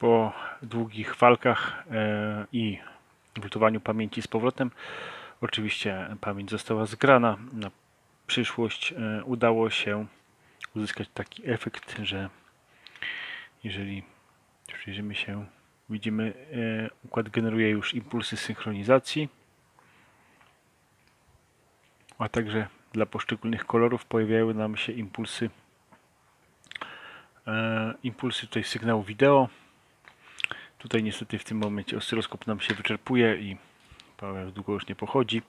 Po długich walkach e, i lutowaniu pamięci z powrotem, oczywiście pamięć została zgrana. Na przyszłość e, udało się uzyskać taki efekt, że jeżeli przyjrzymy się, widzimy, e, układ generuje już impulsy synchronizacji, a także dla poszczególnych kolorów pojawiają nam się impulsy impulsy tutaj sygnału wideo. Tutaj niestety w tym momencie oscyloskop nam się wyczerpuje i power długo już nie pochodzi.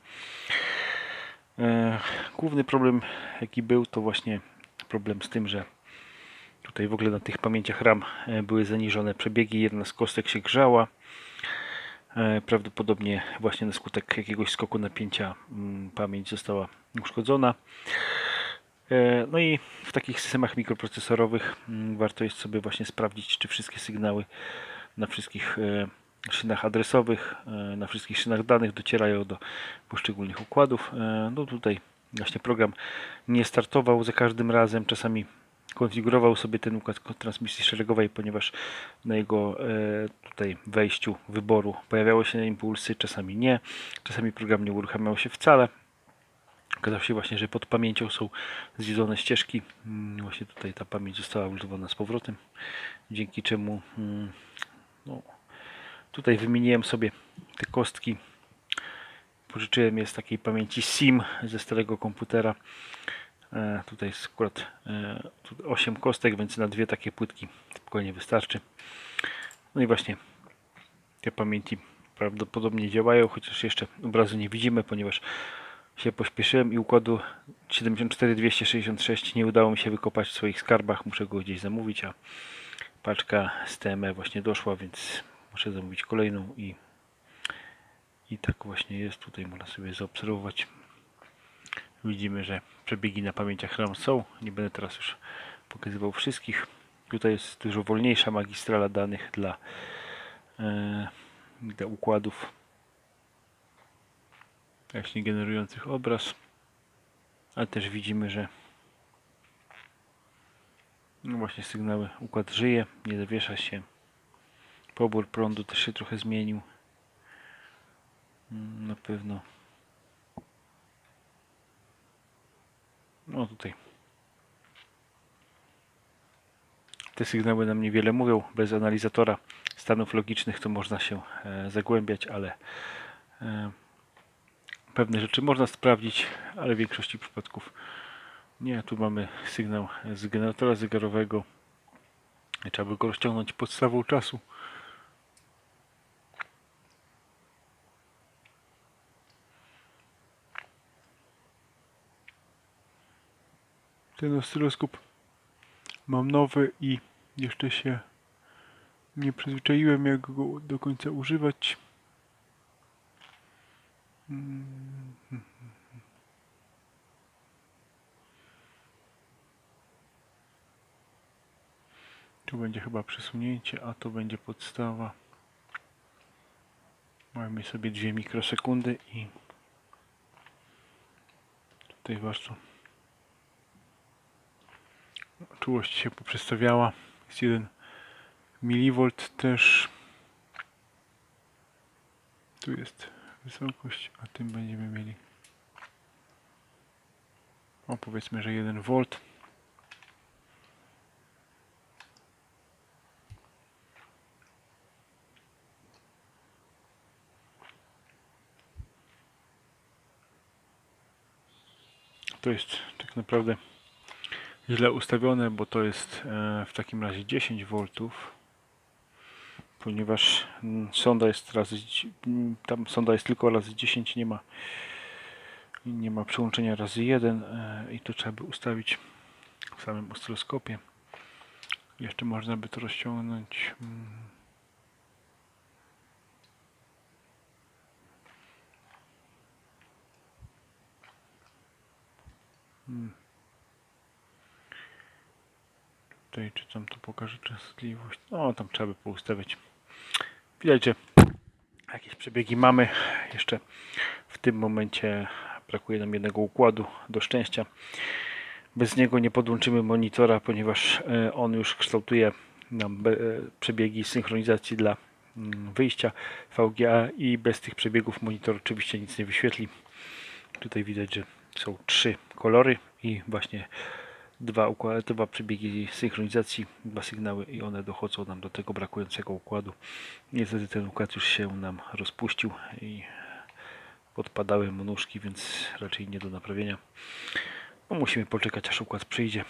E, Główny problem jaki był to właśnie problem z tym, że tutaj w ogóle na tych pamięciach RAM e, były zaniżone przebiegi, jedna z kostek się grzała. E, Prawdopodobnie właśnie na skutek jakiegoś skoku napięcia mm, pamięć została uszkodzona. No i w takich systemach mikroprocesorowych mm, warto jest sobie właśnie sprawdzić, czy wszystkie sygnały na wszystkich e, szynach adresowych, e, na wszystkich szynach danych docierają do poszczególnych układów. E, No tutaj właśnie program nie startował za każdym razem, czasami konfigurował sobie ten układ transmisji szeregowej, ponieważ na jego tutaj wejściu wyboru pojawiały się impulsy, czasami nie, czasami program nie uruchamiał się wcale. Okazało się właśnie, że pod pamięcią są zwiedzone ścieżki. Mm, Właśnie tutaj ta pamięć została używana z powrotem, dzięki czemu mm, no, tutaj wymieniłem sobie te kostki. Pożyczyłem je z takiej pamięci SIM ze starego komputera. E, tutaj jest akurat e, tu 8 kostek, więc na dwie takie płytki spokojnie wystarczy. No i właśnie te pamięci prawdopodobnie działają, chociaż jeszcze obrazu nie widzimy, ponieważ się pośpieszyłem i układu 74266 nie udało mi się wykopać w swoich skarbach. Muszę go gdzieś zamówić, a paczka z TME właśnie doszła, więc muszę zamówić kolejną i, i tak właśnie jest. Tutaj można sobie zaobserwować. Widzimy, że przebiegi na pamięciach RAM są. Nie będę teraz już pokazywał wszystkich. Tutaj jest dużo wolniejsza magistrala danych dla, e, dla układów właśnie generujących obraz. Ale też widzimy, że no właśnie sygnały, układ żyje, nie zawiesza się. Pobór prądu też się trochę zmienił. Mm, Na pewno. No tutaj. Te sygnały nam niewiele mówią. Bez analizatora stanów logicznych to można się e, zagłębiać, ale e, pewne rzeczy można sprawdzić, ale w większości przypadków nie. Tu mamy sygnał z generatora zegarowego. Trzeba by go rozciągnąć podstawą czasu. Ten oscyloskop mam nowy i jeszcze się nie przyzwyczaiłem jak go do końca używać. Mm. Tu będzie chyba przesunięcie, a to będzie podstawa. Mamy sobie dwie mikrosekundy i tutaj warto czułość się poprzestawiała. Jest 1 mV też. Tu jest wysokość, a tym będziemy mieli o powiedzmy, że 1 V. To jest tak naprawdę źle ustawione, bo to jest e, w takim razie 10 V, ponieważ mm, sonda jest razy, mm, tam sonda jest tylko razy 10, nie ma nie ma przełączenia razy 1 i to trzeba by ustawić w samym oscyloskopie. Jeszcze można by to rozciągnąć. Tutaj czy tam to pokaże częstotliwość. No tam trzeba by poustawiać. Widać, że jakieś przebiegi mamy. Jeszcze w tym momencie brakuje nam jednego układu do szczęścia. Bez niego nie podłączymy monitora, ponieważ e, on już kształtuje nam e, przebiegi synchronizacji dla mm, wyjścia VGA i bez tych przebiegów monitor oczywiście nic nie wyświetli. Tutaj widać, że są trzy kolory i właśnie dwa, układy, dwa przebiegi synchronizacji, dwa sygnały i one dochodzą nam do tego brakującego układu. Niestety ten układ już się nam rozpuścił i odpadały mu nóżki, więc raczej nie do naprawienia. No, musimy poczekać aż układ przyjdzie.